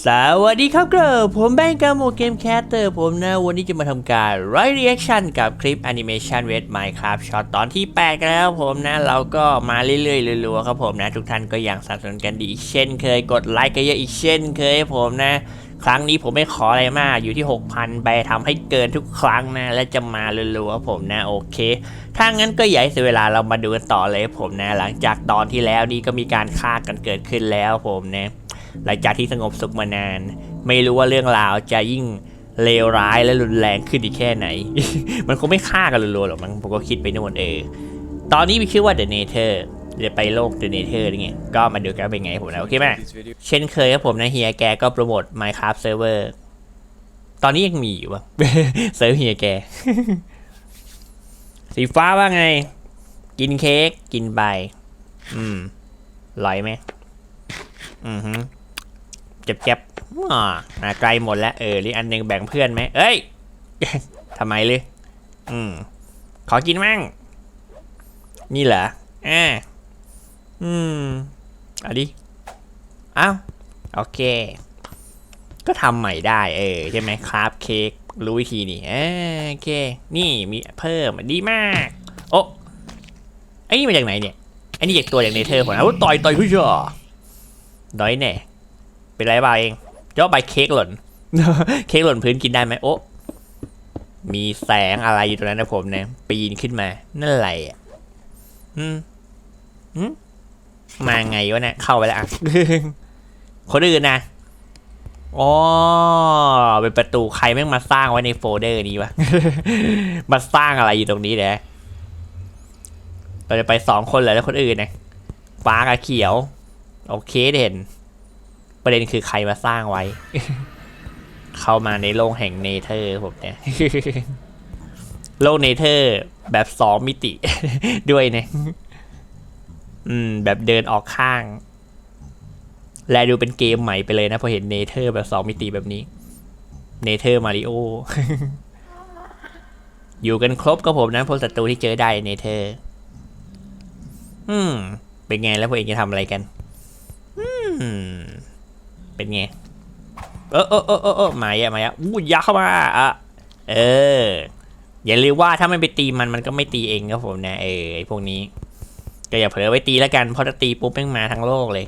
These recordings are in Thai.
สวัสดีครับเกรอผมแบงก์กาโมเกมแคสเตอร์ผมนะวันนี้จะมาทำการไรเรีแอคชั่นกับคลิปแอนิเมชันเวทไมค์ครับช็อตตอนที่ 8 กันแล้วผมนะ เราก็มาเรื่อยๆรัวๆครับผมนะ ทุกท่านก็ยังสนับสนุนกันดีอีกเช่นเคยกดไลค์กันเยอะอีกเช่นเคยผมนะ ครั้งนี้ผมไม่ขออะไรมากอยู่ที่ 6,000 ไปทำให้เกินทุกครั้งนะ และจะมารัวๆครับผมนะ โอเค ถ้างั้นก็อย่าให้เสียเวลาเรามาดูกันต่อเลยผมนะ หลังจากตอนที่แล้วนี่ก็มีการฆ่ากันเกิดขึ้นแล้วผมนะ หลังจากที่สงบสุขมานาน ไม่รู้ว่าเรื่องราวจะยิ่งเลวร้ายและรุนแรงขึ้นอีกแค่ไหน มันคงไม่ฆ่ากันรัวๆหรอกมั้งผมก็คิดไปนู่นเออตอนนี้มีชื่อว่า The Nether จะไปโลก The Nether นี่ไงก็มาดูกันเป็นไงผมนะโอเคไหมเช่นเคยครับผมนะเฮียแกก็โปรโมท Minecraft Server ตอนนี้ยังมีอยู่ปะเซิร์ฟเฮียแก สีฟ้าว่าไง กินเค้กกินใบ อืมอร่อยไหมอือฮึ เจ็บเจ็บๆอ่าไกลหมดแล้วเออหรืออันหนึงแบ่งเพื่อนไหมเอ้ยทำไมเลยอืม ขอกินมั่ง นี่เหรออ่าอืมเอาดิอ้าวโอเค ก็ทำใหม่ได้เออใช่ไหมคราฟเค้กรู้วิธีนี่เออโอเค นี่มีเพิ่มดีมาก โอ้ไอ้นี่มาจากไหนเนี่ยไอ้นี่จากตัวจากเนเธอร์ผมนะต่อยต่อยผู้ชอน้อยแน่ เป็นไรบ้าเองเจ้าใบเค้กหล่น เค้กหล่นพื้นกินได้ไหมโอ้มีแสงอะไรอยู่ตรงนั้นนะผมเนี่ยปีนขึ้นมา นั่นอะไรอะอืมอืมมาไงวะเนี่ยเข้าไปแล้วอะคนอื่นนะอ๋อเป็นประตูใครแม่งมาสร้างไว้ในโฟลเดอร์นี้วะมาสร้างอะไรอยู่ตรงนี้เนี่ยเราจะไปสองคนเหรอแล้วคนอื่นนะฟ้ากับเขียว โอเคเด่น ประเด็นคือใครมาสร้างไว้ เข้ามาในโลกแห่งเนเธอร์ผมเนี่ย โลกเนเธอร์แบบสองมิติ ด้วยเนี่ยอืม แบบเดินออกข้าง และดูเป็นเกมใหม่ไปเลยนะพอเห็นเนเธอร์แบบสองมิติแบบนี้เนเธอร์มาริโออยู่กันครบก็ผมนะพวกศัตรูที่เจอได้เนเธอร์ อืม เป็นไงแล้วพวกเองจะทำอะไรกัน อืม เป็นไง เออเออเออเออเออมาอะมาอะอู้ยักเข้ามาอะเออ อย่าลืมว่าถ้าไม่ไปตีมันมันก็ไม่ตีเองครับผมนะเออไอพวกนี้ ก็อย่าเผลอไปตีแล้วกันเพราะถ้าตีปุ๊บแม่งมาทั้งโลกเลย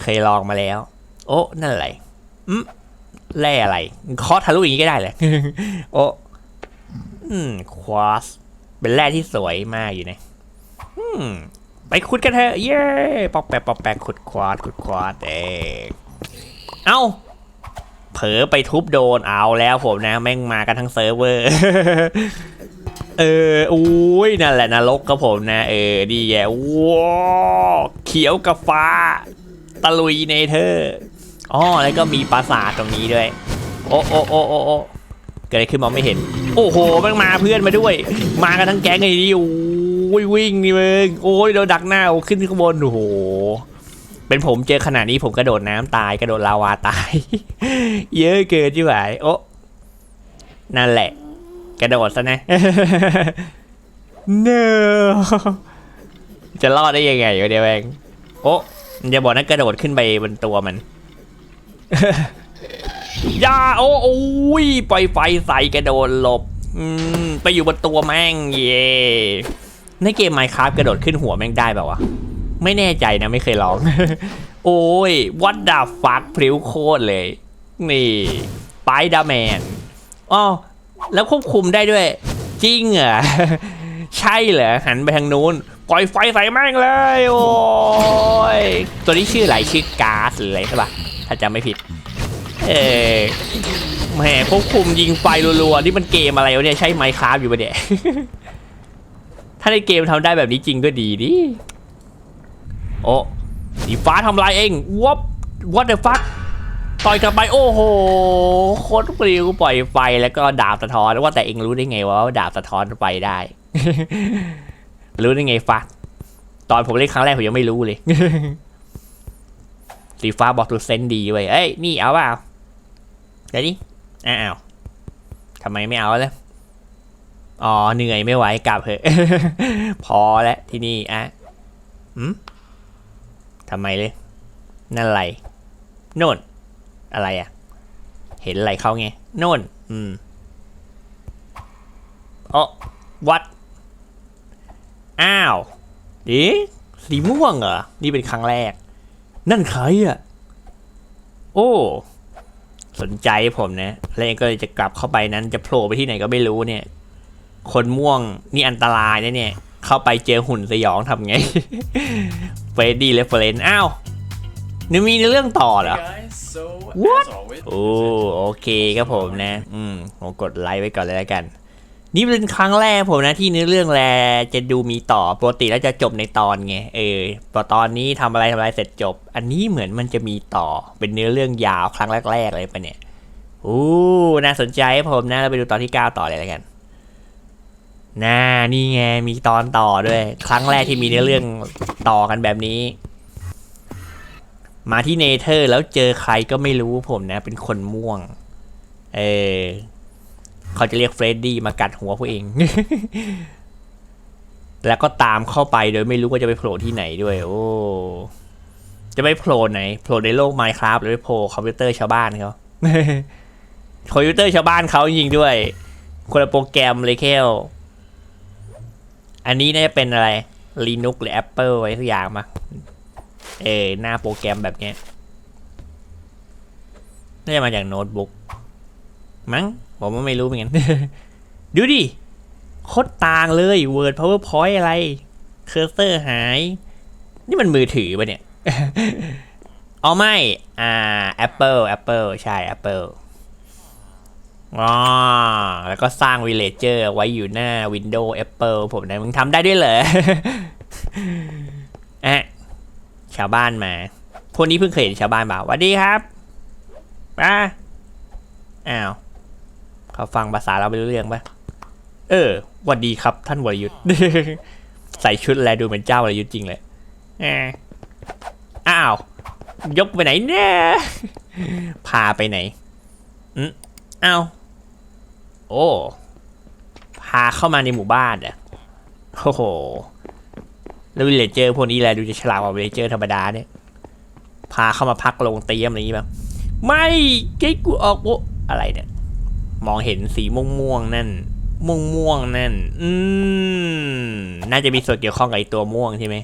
เคยลองมาแล้ว โอ้นั่นอะไรอืมแร่อะไรคาะทะลุอย่างนี้ก็ได้เลยโอ้อืมควอสเป็นแร่ที่สวยมากอยู่นะอืม ไปขุดกันเถอะเย้ปอกแปกปอกแปกขุดควอสขุดควอสเองเอ้าเผลอไปทุบโดนเอาแล้วผมนะ แม่งมากันทั้งเซิร์ฟเวอร์ เอออุ้ยนั่นแหละนรกครับผมนะ เออดีแย่ว้าเขียวกับฟ้า ตะลุยเนเธอร์อ๋อแล้วก็มีปราสาทตรงนี้ด้วย โอ้โอ้โอ้โอ้โอ้เกิดอะไรขึ้นมองไม่เห็น โอ้โหแม่งมาเพื่อนมาด้วย มากันทั้งแก๊งไอ้นี่โอ ยวิ่งนี่มึงโอ้ยโดนดักหน้าโอ้ขึ้นข้างบนโอ้โหเป็นผมเจอขนาดนี้ผมกระโดดน้ำตายกระโดดลาวาตาย เยอะเกินที่ไหวโอ้นั่นแหละ กระโดดซะนะ no จะรอดได้ยังไงวะเดี๋ยวเองโอ้มันจะบอกนะกระโดดขึ้นไปบนตัวมันยาโอ้โอ้ยปล่อยไฟใส่กระโดดหลบ อืมไปอยู่บนตัวแม่งเย่ ในเกม Minecraft กระโดดขึ้นหัวแม่งได้แบบวะ ไม่แน่ใจนะไม่เคยลอง โอ้ยวัดดาฟักพริ้วโคตรเลย นี่ไปดาแมนอ๋อแล้วควบคุมได้ด้วย จริงเหรอ ใช่เหรอ หันไปทางนู้น ปล่อยไฟใส่แม่งเลย โอ้ย ตัวนี้ชื่ออะไรชื่อก๊าซหรืออะไรใช่ปะถ้าจำไม่ผิด เออแหมควบคุมยิงไฟรัวๆ นี่มันเกมอะไรวะเนี่ย ใช้ไมค์คราฟอยู่ปะเนี่ย ถ้าในเกมทำได้แบบนี้จริงก็ดีดิ โอ้สีฟ้าทำลายเองวบ what the fuck ต่อยกลับไปโอ้โหโคตรปลิวปล่อยไฟแล้วก็ดาบสะท้อนว่าแต่เองรู้ได้ไงว่าดาบสะท้อนไฟได้ รู้ได้ไงฟักตอนผมเล่นครั้งแรกผมยังไม่รู้เลยสีฟ้าบอกตัวเซนดีเว้เอ้ยนี่เอาเปล่าเดี๋ยวนี้อ้าวทำไมไม่เอาแล้ว อ๋อเหนื่อยไม่ไหวกลับเถอะพอแล้วที่นี่อะอืมทำไมเลย นั่นอะไร โน่น อะไรอะเห็นอะไรเขาไง โน่น อืมโอ้วัด อ้าวเอ๊ะสีม่วงเหรอ นี่เป็นครั้งแรก นั่นใครอะ โอ้ สนใจผมนะ แล้วเองก็เลยจะกลับเข้าไปนั้น จะโผล่ไปที่ไหนก็ไม่รู้เนี่ย คนม่วงนี่อันตรายนะเนี่ย เข้าไปเจอหุ่นสยองทำไงเฟรดดี้เรฟเฟรนอ้าวนี่มีเรื่องต่อเหรอ Hey guys, so What? as always, โอ้โอเคครับผมนะ อืมผมกดไลค์ไว้ก่อนเลยแล้วกัน นี่เป็นครั้งแรกผมนะที่เนื้อเรื่องแลจะดูมีต่อปกติแล้วจะจบในตอนไงเออพอตอนนี้ทำอะไรทำอะไรเสร็จจบ อันนี้เหมือนมันจะมีต่อเป็นเนื้อเรื่องยาวครั้งแรกๆเลยปะเนี่ยโอ้น่าสนใจครับผมนะเราไปดูตอนที่ 9 ต่อเลยแล้วกัน น่านี่ไงมีตอนต่อด้วย ครั้งแรกที่มีเนื้อเรื่องต่อกันแบบนี้ มาที่เนเธอร์แล้วเจอใครก็ไม่รู้ผมนะ เป็นคนม่วง เออเขาจะเรียกเฟรดดี้มากัดหัวผู้เอง แล้วก็ตามเข้าไปโดยไม่รู้ว่าจะไปโผล่ที่ไหนด้วย โอ้จะไปโผล่ไหนโผล่ในโลกไมค์ครับหรือไปโผล่คอมพิวเตอร์ชาวบ้านเขาคอมพิวเตอร์ชาวบ้านเขาจริงด้วย คนละโปรแกรมเลยแค่ อันนี้น่าจะเป็นอะไร Linux หรือ Apple ไว้สักอย่างมาเออหน้าโปรแกรมแบบเนี้ยน่าจะมาจากโน้ตบุ๊กมั้งผมว่าไม่รู้เหมือนกัน ดูดิโคตรต่างเลย Word PowerPoint อะไร เคอร์เซอร์หาย นี่มันมือถือปะเนี่ย เอ๋อไม่ อ่า Apple Apple ใช่ Apple อ๋อแล้วก็สร้าง Villager ไว้อยู่หน้า Windows Apple ผมนะมึงทำได้ด้วยเหรออะชาวบ้านมาพวกนี้เพิ่งเคยเห็นชาวบ้านบ่าวัสดีครับอ่าอ้าว เขาฟังภาษาเราไม่รู้เรื่องปะเออวัสดีครับ ท่านวรยุทธ์ใส่ชุดแลดูเหมือนเจ้าวรยุทธ์จริงเลยอ่าอ้าว ยกไปไหนเนี่ย พาไปไหนอืมอ้าว โอ้ พาเข้ามาในหมู่บ้านอะโอ้โห แล้ววิลเลเจอร์พวกนี้แหละดูจะฉลาดกว่าวิลเลเจอร์ธรรมดาเนี่ย พาเข้ามาพักลงเตียมอะไรอย่างงี้แบบไม่เก๊กูออกโอะอะไรเนี่ย มองเห็นสีม่วงม่วงๆนั่น ม่วงม่วงๆนั่น อืม น่าจะมีส่วนเกี่ยวข้องกับไอตัวม่วงใช่ไหม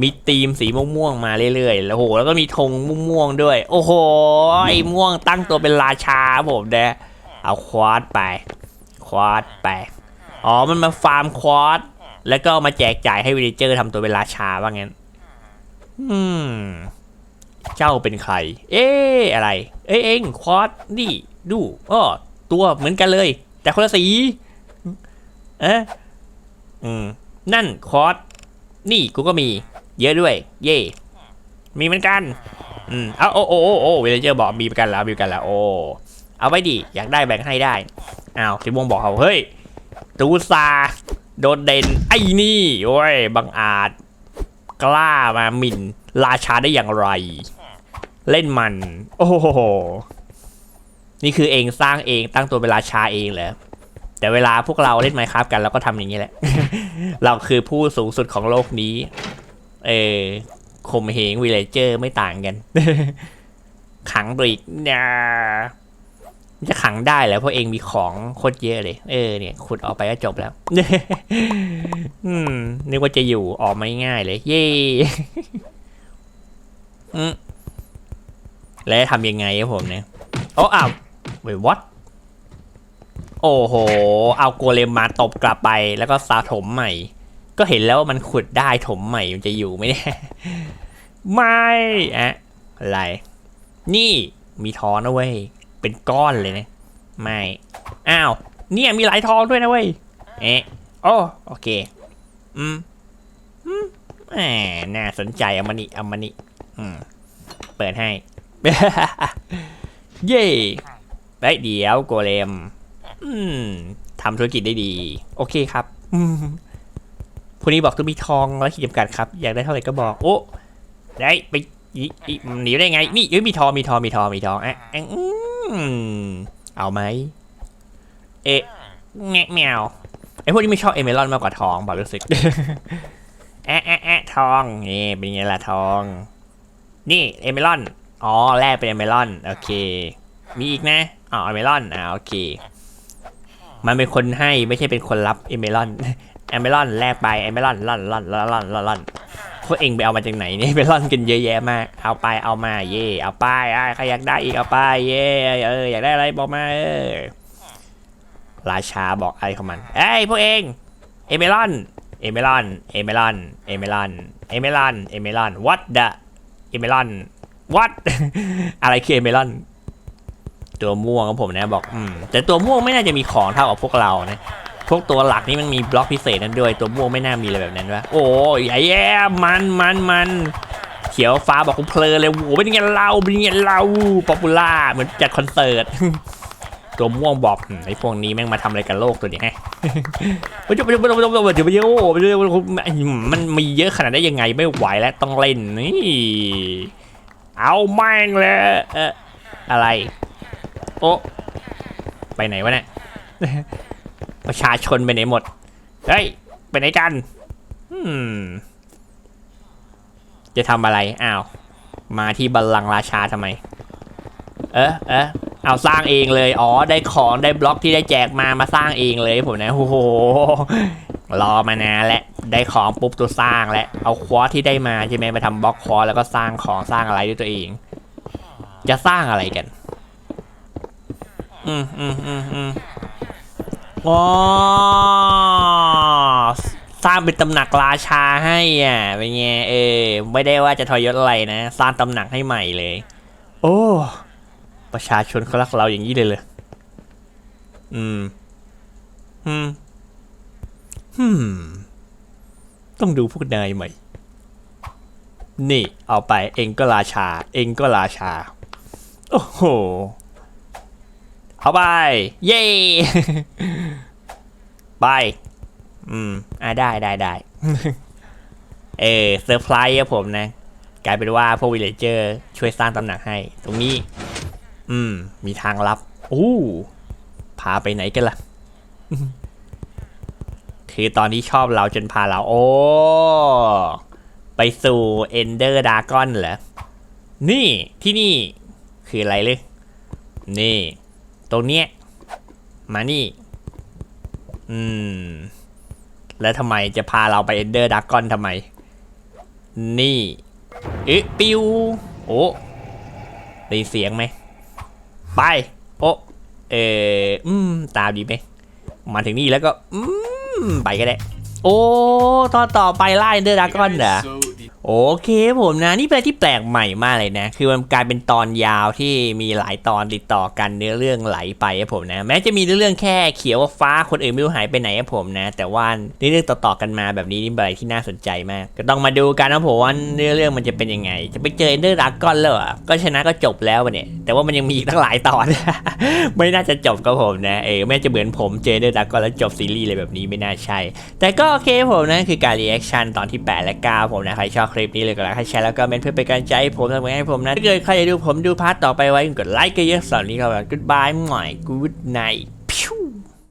มีธีมสีม่วงม่วงๆมาเรื่อยๆ แล้วโห แล้วก็มีธงม่วงม่วงๆด้วย โอ้โห ไอม่วงตั้งตัวเป็นราชาผมเด้ เอาควอดไป ควอดไป อ๋อ มันมาฟาร์มควอดแล้วก็มาแจกจ่ายให้วิลเลเจอร์ทำตัวเป็นราชาว่างั้น อืม เจ้าเป็นใคร เอ๊อะไร เอ้เองควอดนี่ ดูอ้อตัวเหมือนกันเลย แต่คนละสี เอ๊ะอืม นั่นควอดนี่กูก็มี เยอะด้วย เย่ มีเหมือนกัน อืมเอาโอ้โอ้โอ้โอ้วิลเลเจอร์บอกมีเหมือนกันแล้ว มีเหมือนกันแล้ว โอ้ เอาไว้ดิอยากได้แบ่งให้ได้อ้าวสีม่วงบอกเขาเฮ้ยตูซาโดดเด่นไอ้นี่โอ้ยบังอาจ กล้ามาหมิ่นราชาได้อย่างไร เล่นมัน โอ้โหนี่คือเองสร้างเองตั้งตัวเป็นราชาเองเหรอแต่เวลาพวกเราเล่นไมค์ครับกันเราก็ทำอย่างนี้แหละ เราคือผู้สูงสุดของโลกนี้ เออข่มเหงวิลเลเจอร์ไม่ต่างกัน ขังตัวอีก เนี่ยจะขังได้แล้วเพราะเองมีของโคตรเยอะเลย เออเนี่ยขุดออกไปก็จบแล้ว อืม นึกว่าจะอยู่ออกไม่ง่ายเลย เย่แล้วทำยังไงครับผมเนี่ยโอ้อ้าวเว้ยวัดโอ้โห เอาโกเลมมาตบกลับไปแล้วก็สาถมใหม่ ก็เห็นแล้วว่ามันขุดได้ถมใหม่มันจะอยู่ไหมเนี่ยไม่อะอะไร นี่มีทอนะเว้ย เป็นก้อนเลยนะไม่ อ้าว เนี่ยมีหลายทองด้วยนะเว้ย เอ๊ะโอ้โอเค อืม อืมแหมน่าสนใจเอามานี่เอามานี่อืม เปิดให้ เย่ไอ้เดี๋ยวโกเลม อืมทำธุรกิจได้ดี โอเคครับ อืมผู้นี้บอกต้องมีทองและขีดจำกัดครับ อยากได้เท่าไหร่ก็บอก โอ้ ได้ไปหนีได้ไง นี่เอ้ยมีทอง มีทอง มีทอง มีทองอะอะอืม เอาไหม เอ๊ะแงะแมวไอ้พวกนี้ไม่ชอบเอเมรอนมากกว่าทองบอกรู้สึก แอะแอะแอะทองนี่เป็นไงล่ะทอง นี่เอเมรอน อ๋อแลกเป็นเอเมลอน โอเค มีอีกนะ อ๋อเอเมลอน อ่าโอเค มันเป็นคนให้ไม่ใช่เป็นคนรับเอเมลอนเอเมลอนแลกไปเอเมลอนล่อนล่อนล่อนล่อนล่อนล่อน พวกเองไปเอามาจากไหนเนี่ยเอเมลอนกันเยอะแยะมาก เอาไปเอามาเย่เอาไปอะใครอยากได้อีกเอาไปเย่เอออยากได้อะไรบอกมาเออราชาบอกอะไรของมันเอ้ยพวกเองเอเมลอนเอเมลอนเอเมลอนเอเมลอนเอเมลอนเอเมลอน what the เอเมลอน what อะไรคือเอเมลอนตัวม่วงของผมนะบอกอืมแต่ตัวม่วงไม่น่าจะมีของเท่ากับพวกเรานะ พวกตัวหลักนี่มันมีบล็อกพิเศษนั้นด้วย ตัวม่วงไม่น่ามีอะไรแบบนั้นวะโอ้ยแย่มันมันมันเขียวฟ้าบอกกูเพลินเลยโว้เป็นไงเราเป็นไงเราป๊อปปูล่าเหมือนจัดคอนเสิร์ตตัวม่วงบอกไอ้พวกนี้แม่งมาทำอะไรกับโลกตัวนี้ฮะไม่ใช่ไม่ใช่ไม่ใช่ไม่ใช่ไม่ใช่ไม่ใช่ไม่ใช่โอ้ไม่จบมันมีเยอะขนาดได้ยังไงไม่ไหวแล้วต้องเล่นนี่เอาแม่งเลยเอออะไร โอ้ไปไหนวะเนี่ย ประชาชนไปไหนหมด เฮ้ย ไปไหนกัน อืม จะทำอะไร อ้าว มาที่บัลลังก์ราชาทำไม เออเออเอาสร้างเองเลย อ๋อ ได้ของได้บล็อกที่ได้แจกมา มาสร้างเองเลยผมนะ โอ้โห รอมานานแล้วได้ของปุ๊บตัวสร้างแล้วเอาควอที่ได้มาใช่ไหมมาทำบล็อกควอแล้วก็สร้างของสร้างอะไรด้วยตัวเอง จะสร้างอะไรกัน อืมอืมอืมอืม อ๋อสร้างเป็นตำหนักราชาให้อะเป็นไงเออ ไม่ได้ว่าจะทรยศอะไรนะ สร้างตำหนักให้ใหม่เลย โอ้ ประชาชนเขารักเราอย่างนี้เลยเลย อืม อืมอืมต้องดูพวกนายใหม่ นี่ เอาไป เองก็ราชา เองก็ราชา โอ้โห เอาไป เย้ไป อืม อ่าได้ได้ได้ เออเซอร์ไพรส์ครับผมนะ กลายเป็นว่าพวกวิลเลเจอร์ ช่วยสร้างตำหนักให้ ตรงนี้ อืม มีทางลับ อู้พาไปไหนกันล่ะ คือตอนนี้ชอบเราจนพาเรา โอ้ ไปสู่เอนเดอร์ดากอนเหรอ นี่ที่นี่ คืออะไรเลยนี่ ตรงเนี้ยมานี่ อืม แล้วทำไมจะพาเราไปเอนเดอร์ดากอนทำไม นี่เอ๊ะปิว โอ้ได้เสียงไหม ไป โอ้เอออืม ตามดีไหม มาถึงนี่แล้วก็ อืม ไปก็ได้ โอ้ ตอนต่อไปไล่เอนเดอร์ดากอนเหรอ โอเคผมนะนี่เป็นอะไรที่แปลกใหม่มากเลยนะ คือมันกลายเป็นตอนยาวที่มีหลายตอนติดต่อกันเนื้อเรื่องไหลไปครับผมนะ แม้จะมีเรื่องแค่เขียวว่าฟ้าคนอื่นไม่รู้หายไปไหนครับผมนะ แต่ว่าเนื้อเรื่องต่อๆกันมาแบบนี้นี่เป็นอะไรที่น่าสนใจมาก ก็ต้องมาดูกันนะผมว่าเนื้อเรื่องมันจะเป็นยังไง จะไปเจอเดอร์ดากอนแล้วเหรอก็ชนะก็จบแล้ววะเนี่ยแต่ว่ามันยังมีอีกตั้งหลายตอน ไม่น่าจะจบครับผมนะเออไม่จะเหมือนผมเจอเดอร์ดากอนแล้วจบซีรีส์เลยแบบนี้ไม่น่าใช่ แต่ก็โอเคผมนะคือการรีแอคชั่นตอนที่8และ9ผมนะใครชอบลิปนี้เลยก็แล้วให้แชร์แล้วก็เมนเพื่อเป็นกำลังใจให้ผมทำให้ผมนะถ้าเกิดใครอยากดูผมดูพาร์ทต่อไปไว้กดไลค์กันเยอะสำหรับนนี้ก็แบบ goodbye หน่อย good night